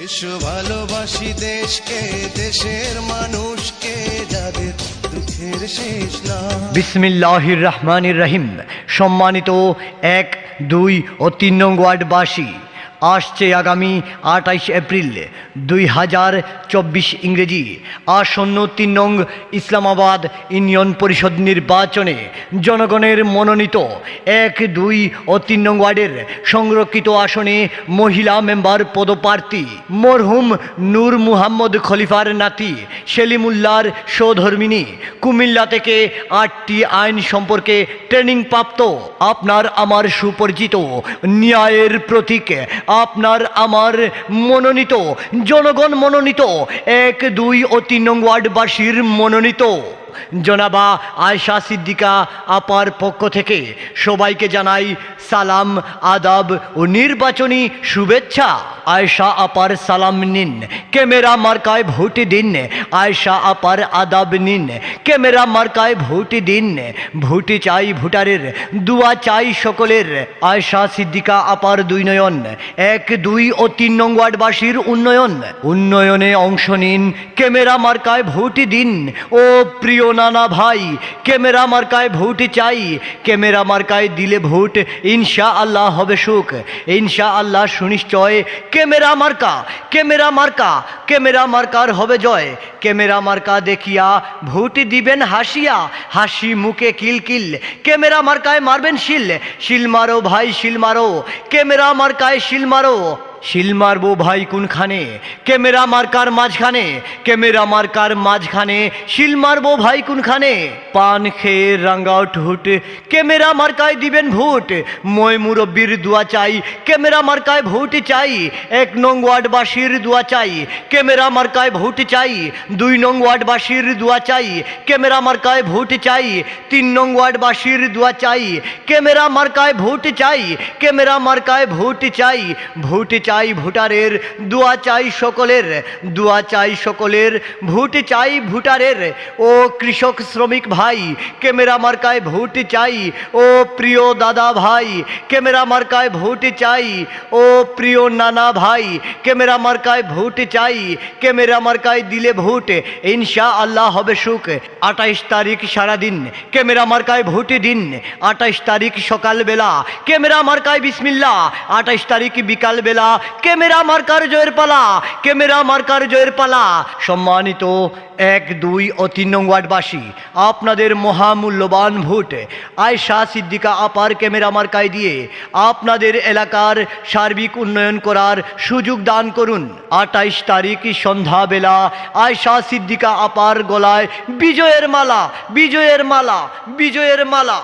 এসো ভালোবাসি দেশকে, দেশের মানুষকে, যাদের বিসমিল্লাহির রহমানির রহিম। সম্মানিত এক, দুই ও তিন নং ওয়ার্ডবাসী আসছে আগামী আটাইশ এপ্রিল, দুই হাজার চব্বিশ ইংরেজি। আসন্ন তিন নং ইসলামাবাদ ইউনিয়ন পরিষদ নির্বাচনে জনগণের মনোনীত এক, দুই ও তিন নং ওয়ার্ডের সংরক্ষিত আসনে মহিলা মেম্বার পদপ্রার্থী মরহুম নূর মুহাম্মদ খলিফার নাতি সেলিমুল্লার সৌধর্মিনী কুমিল্লা থেকে আটটি আইন সম্পর্কে ট্রেনিং প্রাপ্ত। আপনার আমার সুপরিচিত ন্যায়ের প্রতীক আপনার আমার মনোনীত জনগণ মনোনীত এক দুই ও তিন নং ওয়ার্ডবাসীর মনোনীত। জনাবা আয়শা সিদ্দিকা আপার পক্ষ থেকে সবাইকে জানাই সালাম, আদাব ও নির্বাচনী শুভেচ্ছা। আয়শা আপার সালাম নিন, ক্যামেরা মার্কায় ভোট দিন। আয়শা আপার আদাব নিন, ক্যামেরা মার্কায় ভোট দিন। ভোট চাই ভোটারের, দুয়া চাই সকলের। আয়শা সিদ্দিকা আপার দুই নয়ন, এক, দুই ও তিন নং ওয়ার্ডবাসীর উন্নয়ন। উন্নয়নে অংশ নিন, ক্যামেরা মার্কায় ভোট দিন। ও প্রিয় নানা ভাই, ক্যামেরা মার্কায় ভোট চাই, ক্যামেরা মার্কায় দিলে ভোট ইনশা আল্লাহ হবে সুখ। ইনশা আল্লাহ সুনিশ্চয়, ক্যামেরা মার্কা ক্যামেরা মার্কা, ক্যামেরা মার্কার হবে জয়। ক্যামেরা মার্কা দেখিয়া ভোট দিবেন হাসিয়া, হাসি মুখে কিল কিল ক্যামেরা মার্কায় মারবেন শিল শিল মারো ভাই, শিল মারো। ক্যামেরা মার্কায় শিল মারো। শিল মারবো ভাই কোনখানে? ক্যামেরা মার্কার মাঝখানে, ক্যামেরা মার্কার মাঝখানে, শিল মারবো ভাই কোনখানে? পান খেয়ে রাঙ্গাও ঠুট ক্যামেরা মার্কায় দিবেন ভোট। মই মুরব্বীর দোয়া চাই, ক্যামেরা মার্কায় ভোট চাই। এক নং ওয়ার্ডবাসীর দোয়া চাই, ক্যামেরা মার্কায় ভোট চাই। দুই নং ওয়ার্ডবাসীর দোয়া চাই, ক্যামেরা মার্কায় ভোট চাই। তিন নং ওয়ার্ডবাসীর দোয়া চাই, ক্যামেরা মার্কায় ভোট চাই, ক্যামেরা মার্কায় ভোট চাই। ভোট চাই ভোটারের, দোয়া চাই সকলের, দোয়া চাই সকলের, ভোট চাই ভোটারের। ও কৃষক শ্রমিক ভাই, ক্যামেরা মার্কায় ভোট চাই। ও প্রিয় দাদা ভাই, ক্যামেরা মার্কায় ভোট চাই। ও প্রিয় নানা ভাই, ক্যামেরা মার্কায় ভোট চাই। ক্যামেরা মার্কায় দিলে ভোট ইনশা আল্লাহ হবে সুখ। আঠাইশ তারিখ সারাদিন, ক্যামেরা মার্কায় ভোট দিন। আঠাইশ তারিখ সকালবেলা, ক্যামেরা মার্কায় বিসমিল্লা আঠাইশ তারিখ বিকালবেলা ক্যামেরা মার্কার জয়ের পালা, ক্যামেরা মার্কার জয়ের পালা। সম্মানিত এক, দুই ও তিন নং ওয়ার্ডবাসী, আপনাদের মহামূল্যবান ভোট। আয়শা সিদ্দিকা আপার ক্যামেরা মার্কায় দিয়ে আপনাদের এলাকার সার্বিক উন্নয়ন করার সুযোগ দান করুন। আটাইশ তারিখ সন্ধ্যাবেলা আয়শা সিদ্দিকা আপার গলায় বিজয়ের মালা বিজয়ের মালা বিজয়ের মালা।